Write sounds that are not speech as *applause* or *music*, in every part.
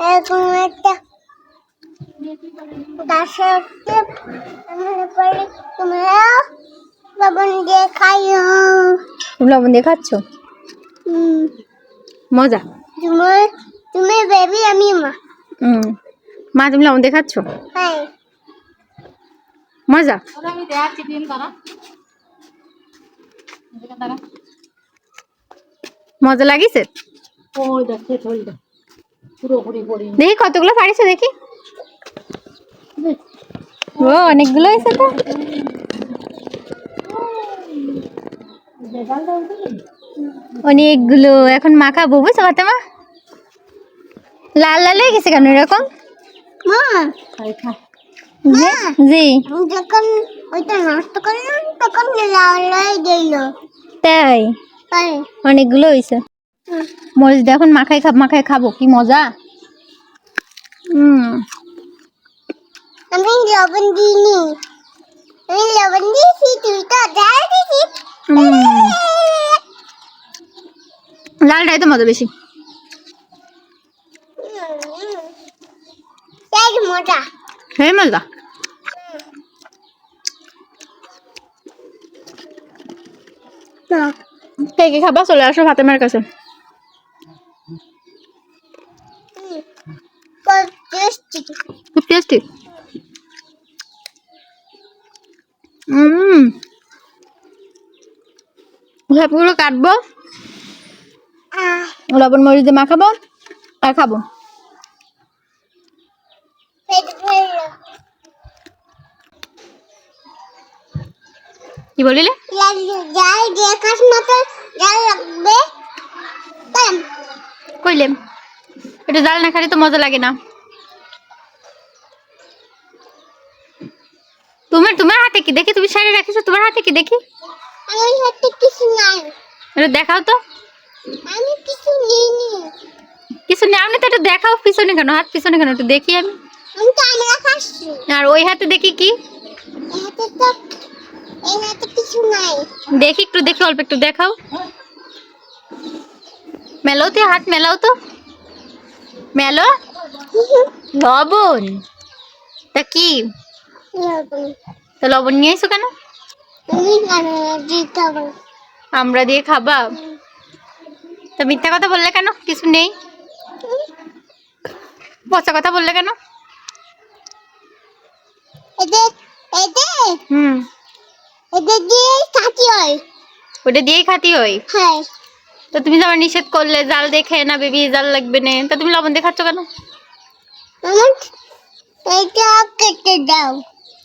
এরকম একটা গাছে উঠতে আমার পরে তোমরাও লবণ দিয়ে খাইও। তুমি লবণ দিয়ে খাচ্ছ? হুম। মজা। তুমি তুমি বেবি আমি মা। হুম। মা তুমি লবণ দিয়ে খাচ্ছ? হ্যাঁ। মজা। মজা লাগিছে? দেখি। কতগুলো পারিছে দেখি। ও অনেকগুলো হয়েছে তো? অনেকগুলো এখন মাখা মাখাবো বুঝছ মা লাল লাল হয়ে গেছে কেন এরকম? মা। জি- জি যখন ওইটা নষ্ট করলাম তখন লাল হয়ে গেল। তাই? তাই। অনেকগুলো হয়েছে। মরিচ দিয়ে এখন মাখাই খাব মাখাই খাব। কি মজা? আমি লবণ দিইনি। আমি লবণ দিয়েছি তুই তো ডাল দিয়েছিস। হুম। লালটাই তো মজা বেশি। মজা। হ্যাঁ মজা। কে কে খাবা? চলে আসো ফাতেমার কাছে। টেস্টি খুব টেস্টি হুম সবগুলো কাটবো লবণ মরিচ দিয়ে মাখাবো আর খাব। কি বলিলে? যাই মতো লাগবে। কইলেম। এটা জাল না খালি তো মজা লাগে না। তোমার তোমার হাতে কি দেখি? তুমি শাড়ি রাখিছো তোমার হাতে কি দেখি? আমার হাতে কিছু নাই। এটা দেখাও তো। আমি কিছু নিইনি। কিছু নেই আপনি তো একটু দেখাও পিছনে কেন হাত পিছনে কেন একটু দেখি আমি। আমি তো আমরা খাচ্ছি। আর ওই হাতে দেখি কি? হাতে তো এই হাতে কিছু নাই। দেখি একটু দেখি অল্প একটু দেখাও। মেলাও তো হাত মেলাও তো। মেলো? *laughs* লবণ। তা কি? তা লবণ নিয়ে এসো কেন? আমরা দিয়ে খাবা। তা মিথ্যা কথা বললে কেন? কিছু নেই? পচা কথা বললে কেন? হুম। ওটা দিয়েই খাতি হয়? হ্যাঁ তুমি তো নিষেধ করলে, জাল দেখে না, বেবি, জাল লাগবে না। তা তুমি লবণ দিয়ে খাচ্ছ কেন?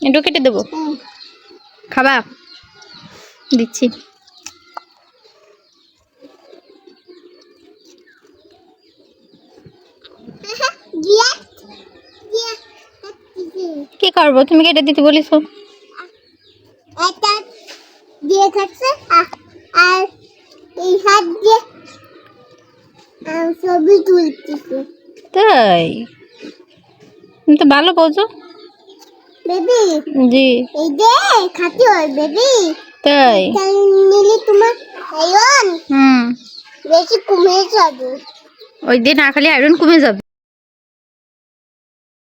একটু কেটে দেবো। খাবা? দিচ্ছি। কি করব? তুমি কেটে দিতে বলিস দিয়ে আর এই হাত দিয়ে তাই? তুমি তো ভালো বোঝো। বেবি? জি। এই যে খাতি হয় বেবি। তাই। নিলে তোমার আয়রন হুম। বেশি কমে যাবে। ওই দিন না খালি আয়রন কমে যাবে।